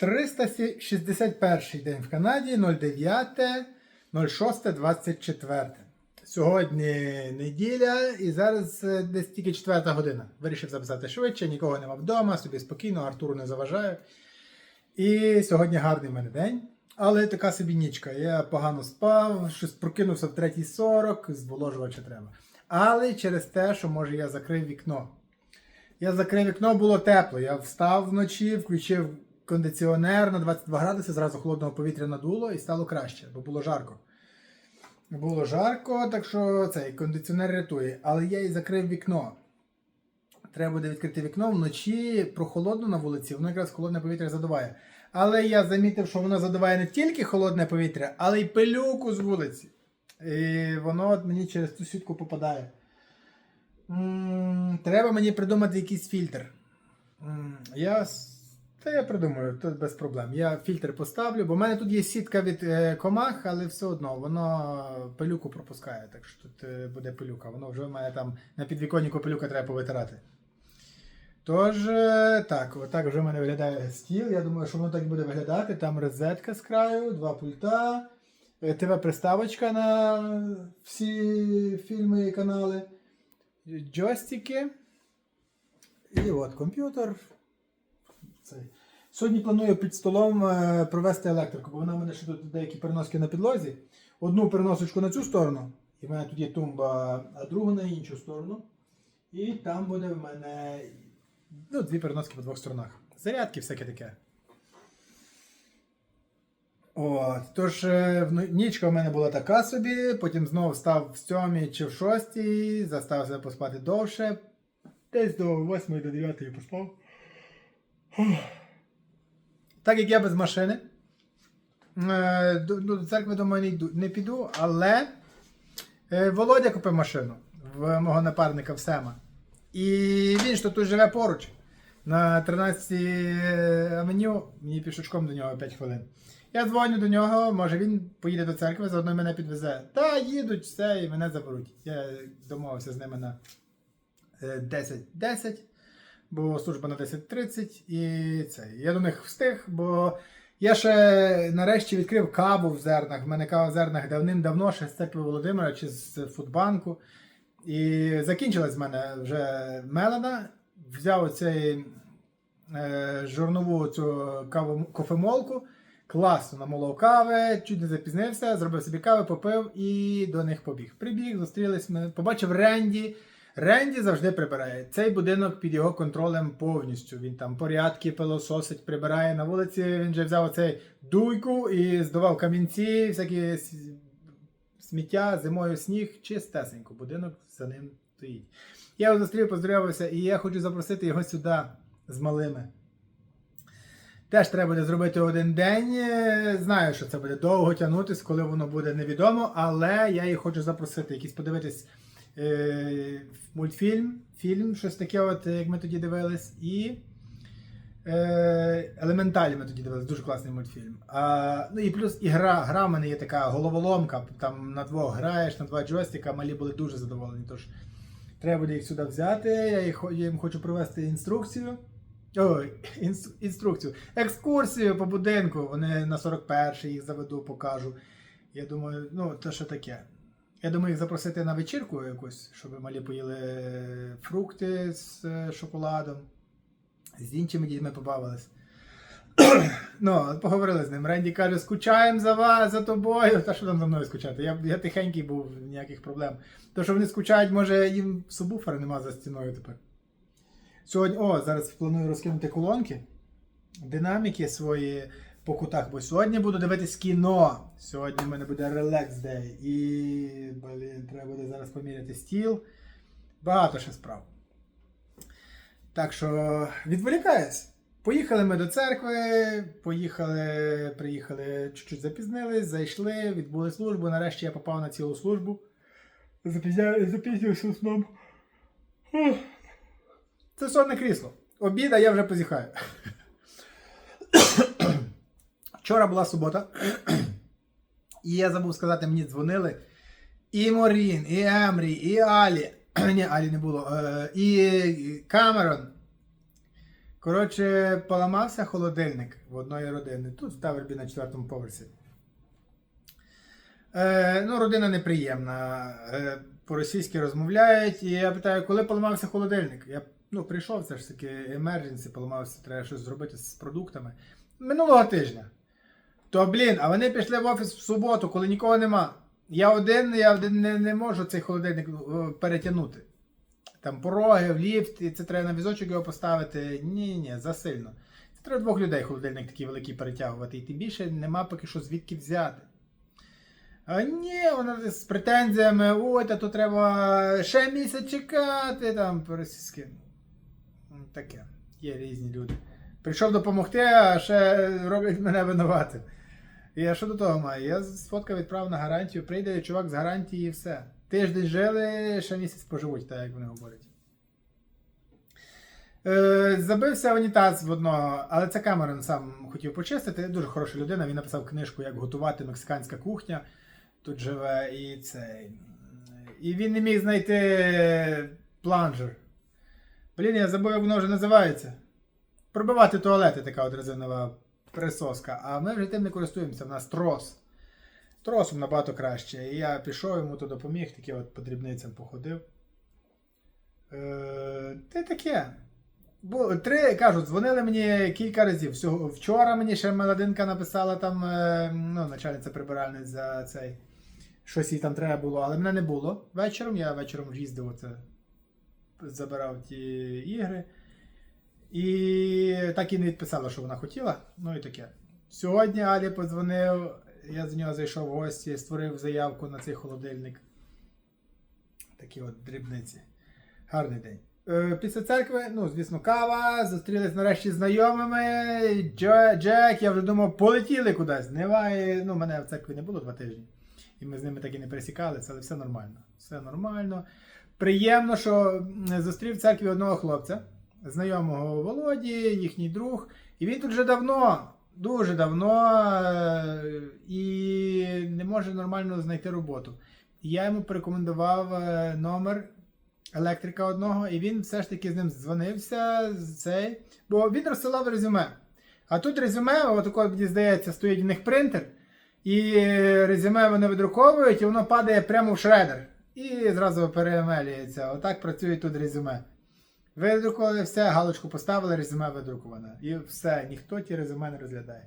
361 день в Канаді, 09, 06, 24. Сьогодні неділя і зараз е, десь тільки четверта година. Вирішив записати швидше, нікого нема вдома, собі спокійно, Артуру не заважаю. І сьогодні гарний в мене день. Але така собі нічка. Я погано спав, щось прокинувся в 3.40, зволожувача треба. Але через те, що може я закрив вікно. Я закрив вікно, було тепло. Я встав вночі, включив кондиціонер на 22 градуси, зразу холодного повітря надуло і стало краще, бо було жарко. Було жарко, так що цей кондиціонер рятує. Але я і закрив вікно. Треба буде відкрити вікно вночі прохолодно на вулиці, воно якраз холодне повітря задуває. Але я замітив, що воно задуває не тільки холодне повітря, але й пилюку з вулиці. І воно от мені через цю сітку попадає. М, Треба мені придумати якийсь фільтр. М, Я, с- та я придумаю, тут без проблем. Я фільтр поставлю, бо в мене тут є сітка від е, комах, але все одно воно пилюку пропускає. Так що тут е, буде пилюка. Воно вже в мене там на підвіконнику пилюка треба повитирати. Тож, е, так, отак вже в мене виглядає стіл. Я думаю, що воно так і буде виглядати. Там розетка з краю, два пульта, ТВ-приставочка на всі фільми і канали, джойстики. І от комп'ютер. Цей. Сьогодні планую під столом е, провести електрику, бо вона в мене ще тут деякі переноски на підлозі. Одну переносочку на цю сторону, і в мене тут є тумба, а другу на іншу сторону. І там буде в мене ну, дві переноски по двох сторонах. Зарядки, всяке таке. От, тож е, нічка в мене була така собі, потім знову став в сьомій чи в шостій, заставив себе поспати довше. Десь до 8 до 9 поспав. Так як я без машини, е, до, церкви думаю, не, йду, не піду, але е, Володя купив машину в мого напарника в Сема. І він ж тут живе поруч. На 13 авеню, мені пішочком до нього 5 хвилин. Я дзвоню до нього, може він поїде до церкви, заодно мене підвезе. Та їдуть, все, і мене заберуть. Я домовився з ними на е, 10-10, бо служба на 10.30 і це. Я до них встиг, бо я ще нарешті відкрив каву в зернах. В мене кава в зернах давним-давно, ще з церкви Володимира чи з Фудбанку. І закінчилась в мене вже мелена. Взяв оцей е, жорнову цю каву, кофемолку, класно намолов кави, чуть не запізнився, зробив собі кави, попив і до них побіг. Прибіг, зустрілись, ми, побачив Ренді. Ренді завжди прибирає. Цей будинок під його контролем повністю. Він там порядки пилососить, прибирає на вулиці. Він же взяв оцей дуйку і здував камінці, всякі сміття, зимою сніг, чистесенько. Будинок за ним стоїть. Я його зустрів, поздоровався, і я хочу запросити його сюди з малими. Теж треба буде зробити один день. Е, Знаю, що це буде довго тягнутися, коли воно буде невідомо, але я їх хочу запросити, якийсь подивитись е, мультфільм, фільм, щось таке, от, як ми тоді дивились, і е, Елементалі ми тоді дивились, дуже класний мультфільм. А, ну і плюс і гра. Гра в мене є така головоломка, там на двох граєш, на два джойстика, малі були дуже задоволені. Тож треба буде їх сюди взяти. Я, їх, я їм хочу провести інструкцію. Ой, інструкцію. Екскурсію по будинку. Вони на 41-й їх заведу, покажу. Я думаю, ну, то що таке. Я думаю, їх запросити на вечірку якусь, щоб малі поїли фрукти з е, шоколадом, з іншими дітьми побавились. ну, поговорили з ним. Ренді каже, скучаємо за вас, за тобою. Та що там за мною скучати? Я, я тихенький був, ніяких проблем. То, що вони скучають, може їм субвуфера нема за стіною тепер. Сьогодні, о, зараз планую розкинути колонки, динаміки свої по кутах, бо сьогодні буду дивитись кіно. Сьогодні в мене буде релакс дей. І, блін, треба буде зараз поміряти стіл. Багато ще справ. Так що відволікаюсь. Поїхали ми до церкви, поїхали, приїхали, чуть-чуть запізнились, зайшли, відбули службу. Нарешті я попав на цілу службу. Запізнився сном. Це сонне крісло. Обіда я вже позіхаю. Вчора була субота. І я забув сказати, мені дзвонили. І Морін, і Емрі, і Алі. Ні, Алі не було. Е, І Камерон. Коротше, поламався холодильник в одної родини. Тут в Тавербі на четвертому поверсі. Е, ну, родина неприємна. Е, по-російськи розмовляють. І я питаю, коли поламався холодильник? Я ну, прийшов, це ж таки емердженсі, поламався, треба щось зробити з продуктами. Минулого тижня. То, блін, а вони пішли в офіс в суботу, коли нікого нема. Я один, я один не, не можу цей холодильник е, перетягнути. Там пороги, ліфт, і це треба на візочок його поставити. Ні, ні, засильно. Це треба двох людей холодильник такий великий перетягувати. І тим більше нема поки що звідки взяти. А ні, вона з претензіями, ой, та то треба ще місяць чекати, там російське. М, Таке. Є різні люди. Прийшов допомогти, а ще роблять мене винуватим. Я що до того маю? Я сфоткав відправ на гарантію, прийде чувак з гарантії і все. Тиждень жили, ще місяць поживуть, так як вони говорять. Е, забився унітаз в одного, але це Камерон сам хотів почистити. Дуже хороша людина. Він написав книжку, як готувати мексиканська кухня. Тут живе і цей. І він не міг знайти планжер. Блін, я забув, як воно вже називається. Пробивати туалети така от резинова присоска. А ми вже тим не користуємося, в нас трос. Тросом набагато краще. І я пішов йому то допоміг, такі от по дрібницям походив. Е, Те таке. Бо три кажуть, дзвонили мені кілька разів. Всього, вчора мені ще молодинка написала там, е, ну, начальниця прибиральниць за цей. Щось їй там треба було, але мене не було. Вечором я вечором їздив, оце, забирав ті ігри. І так і не відписала, що вона хотіла. Ну і таке. Сьогодні Алі подзвонив, я з нього зайшов в гості, створив заявку на цей холодильник. Такі от дрібниці. Гарний день. Е, Після церкви, ну, звісно, кава, зустрілись нарешті знайомими. Джо- Джек, я вже думав, полетіли кудись. Немає, ну, мене в церкві не було два тижні. І ми з ними так і не пересікалися, але все нормально. Все нормально. Приємно, що зустрів в церкві одного хлопця, знайомого Володі, їхній друг. І він тут вже давно, дуже давно е, і не може нормально знайти роботу. Я йому порекомендував е, номер електрика одного, і він все ж таки з ним дзвонився, цей, бо він розсилав резюме. А тут резюме, отако, мені здається, стоїть в них принтер, і резюме вони видруковують, і воно падає прямо в шредер. І зразу перемелюється. Отак працює тут резюме. Видрукували все, галочку поставили, резюме видруковане. І все, ніхто ті резюме не розглядає.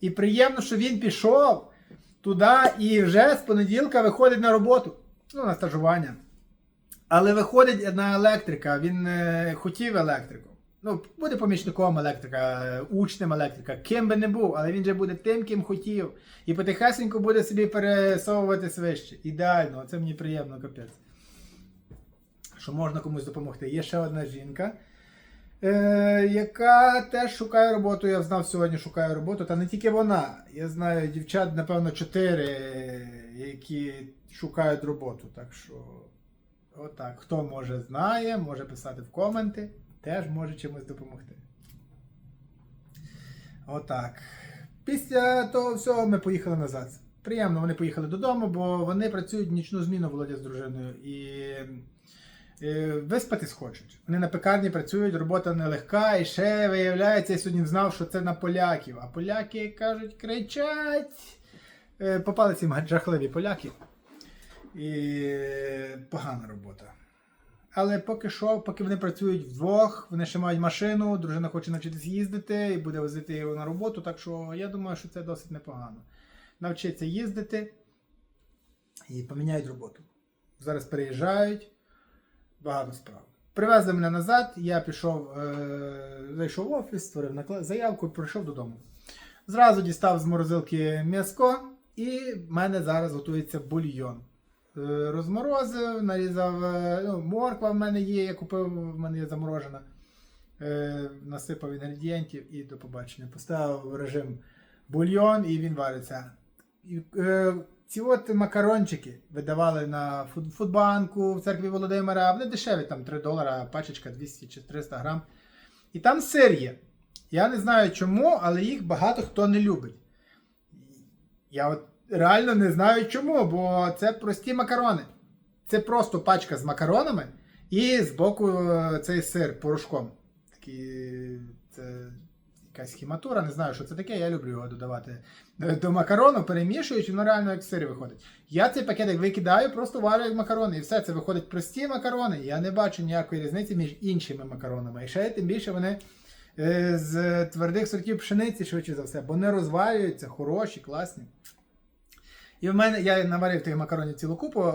І приємно, що він пішов туди і вже з понеділка виходить на роботу. Ну, на стажування. Але виходить на електрика, він е, хотів електрику. Ну, буде помічником електрика, е, учнем електрика, ким би не був, але він же буде тим, ким хотів. І потихесенько буде собі пересовувати вище. Ідеально, це мені приємно, капець. Що можна комусь допомогти. Є ще одна жінка, е, яка теж шукає роботу. Я знав сьогодні, шукає роботу. Та не тільки вона. Я знаю дівчат, напевно, чотири, які шукають роботу. Так що. Отак. Хто може знає, може писати в коменти, теж може чимось допомогти. Отак. Після того всього ми поїхали назад. Приємно, вони поїхали додому, бо вони працюють нічну зміну Володя з дружиною. І виспатись хочуть. Вони на пекарні працюють, робота нелегка, і ще виявляється, я сьогодні знав, що це на поляків. А поляки кажуть, кричать. Е, Попалися їм жахливі поляки. І погана робота. Але поки що, поки вони працюють вдвох, вони ще мають машину, дружина хоче навчитись їздити і буде возити його на роботу. Так що я думаю, що це досить непогано. Навчиться їздити і поміняють роботу. Зараз переїжджають, багато справ. Привезли мене назад, я пішов, е, зайшов в офіс, створив заявку і прийшов додому. Зразу дістав з морозилки м'яско, і в мене зараз готується бульйон. Е, Розморозив, нарізав, е, ну, морква в мене є, я купив, в мене є заморожена. Е, насипав інгредієнтів і до побачення. Поставив в режим бульйон і він вариться. І, е, ці от макарончики видавали на фуд- Фудбанку в церкві Володимира. Вони дешеві, там 3 долара, пачечка 200 чи 300 грам. І там сир є. Я не знаю чому, але їх багато хто не любить. Я от реально не знаю чому, бо це прості макарони. Це просто пачка з макаронами і збоку е, цей сир порошком. Такий Це якась хіматура, не знаю, що це таке. Я люблю його додавати е, до макарону, перемішуючи, воно реально як сир виходить. Я цей пакетик викидаю, просто варю як макарони. І все це виходить прості макарони. Я не бачу ніякої різниці між іншими макаронами. І ще тим більше вони е, з твердих сортів пшениці, швидше за все, бо не розвалюються, хороші, класні. І в мене я наварив тих макаронів цілу купу.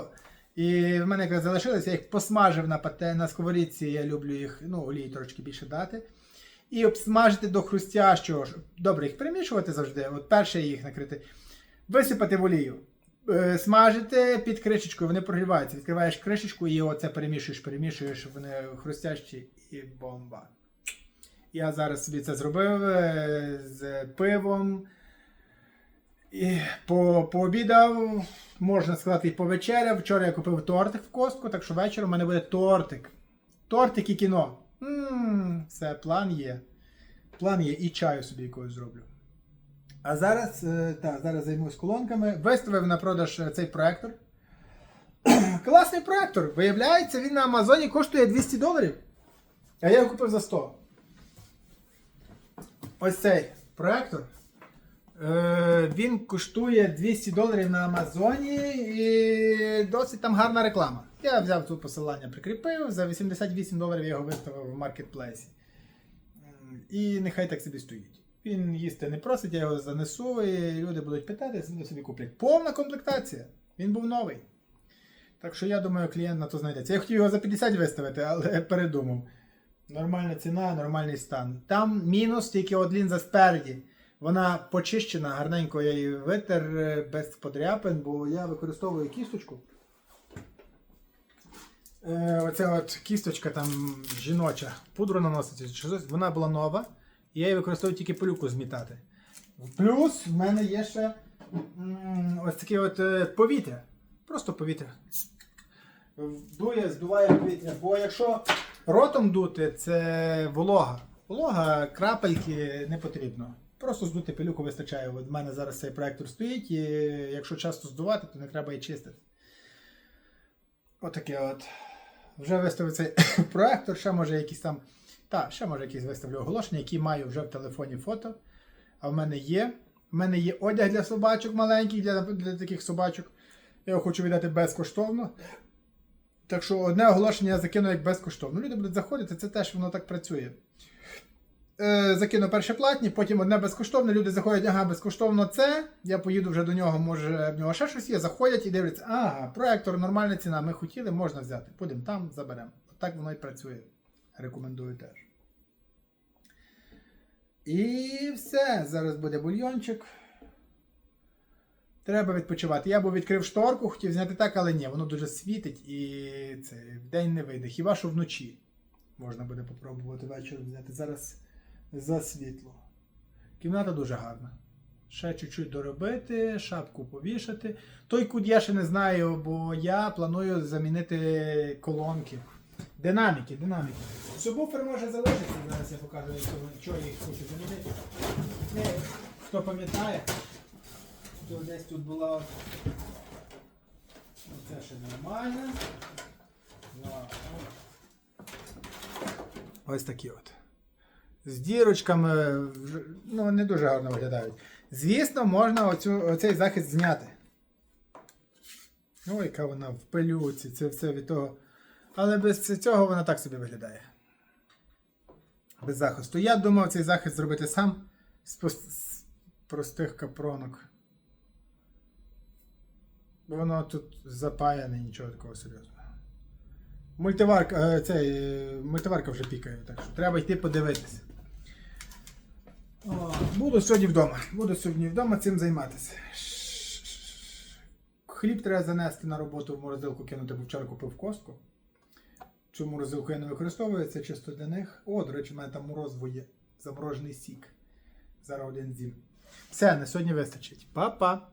І в мене якраз залишилося, я їх посмажив на пате, на сковорідці, я люблю їх, ну, олії трошки більше дати. І обсмажити до хрустящого. Добре, їх перемішувати завжди. От перше їх накрити. Висипати в олію. Е, Смажити під кришечкою, вони прогріваються. Відкриваєш кришечку і оце перемішуєш, перемішуєш, вони хрустящі і бомба. Я зараз собі це зробив е, з пивом. І по, пообідав, можна сказати, і повечеряв. Вчора я купив тортик в костку, так що вечором у мене буде тортик. Тортик і кіно. Ммм, все, план є. План є, і чаю собі якогось зроблю. А зараз, е, так, зараз займусь колонками. Виставив на продаж е, цей проектор. Класний проектор. Виявляється, він на Амазоні коштує 200 доларів. А я його купив за 100. Ось цей проектор. Е, він коштує 200 доларів на Амазоні і досить там гарна реклама. Я взяв тут посилання, прикріпив, за 88 доларів я його виставив в маркетплейсі. І нехай так собі стоїть. Він їсти не просить, я його занесу, і люди будуть питати, собі куплять. Повна комплектація. Він був новий. Так що я думаю, клієнт на то знайдеться. Я хотів його за 50 виставити, але передумав. Нормальна ціна, нормальний стан. Там мінус тільки от лінза спереді. Вона почищена, гарненько я її витер е, без подряпин, бо я використовую кісточку. Е, оця от кісточка там жіноча, пудру наноситься, вона була нова, і я її використовую тільки пилюку змітати. Плюс в мене є ще ось таке от е, повітря. Просто повітря. Дує, здуває повітря. Бо якщо ротом дути, це волога. Волога, крапельки не потрібно. Просто здути пилюку вистачає. От в мене зараз цей проектор стоїть, і якщо часто здувати, то не треба і чистити. Отаке от. Вже виставив цей проектор, ще може якісь там. Та, ще може якісь виставлю оголошення, які маю вже в телефоні фото. А в мене є. В мене є одяг для собачок маленький, для, для таких собачок. Я його хочу віддати безкоштовно. Так що одне оголошення я закину як безкоштовно. Люди будуть заходити, це теж воно так працює. Е, закину перше платні, потім одне безкоштовне. Люди заходять, ага, безкоштовно це. Я поїду вже до нього, може в нього ще щось є. Заходять і дивляться, ага, проектор, нормальна ціна. Ми хотіли, можна взяти. Будемо там, заберемо. Так воно і працює. Рекомендую теж. І все. Зараз буде бульйончик. Треба відпочивати. Я був відкрив шторку, хотів зняти так, але ні, воно дуже світить і це в день не вийде. Хіба що вночі можна буде попробувати вечором зняти. Зараз за світло. Кімната дуже гарна. Ще чуть-чуть доробити, шапку повішати. Той кут я ще не знаю, бо я планую замінити колонки. Динаміки, динаміки. Субвуфер може залишитися, зараз я покажу, що я їх хочу замінити. Е, Хто пам'ятає, то десь тут була. Оце ще нормально. Ну, Ось такі от. З дірочками ну, не дуже гарно виглядають. Звісно, можна оцю, оцей захист зняти. Ой, яка вона в пилюці, це все від того. Але без цього вона так собі виглядає. Без захисту. Я думав цей захист зробити сам з, простих капронок. Воно тут запаяне, нічого такого серйозного. Мультиварка, е, цей, е, мультиварка вже пікає, так що треба йти подивитися. Буду сьогодні вдома. Буду сьогодні вдома цим займатися. Хліб треба занести на роботу в морозилку кинути, бо вчора купив костку. Цю морозилку я не використовую, це чисто для них. О, до речі, в мене там морозиво є. Заморожений сік. Зараз один зім. Все, на сьогодні вистачить. Па-па!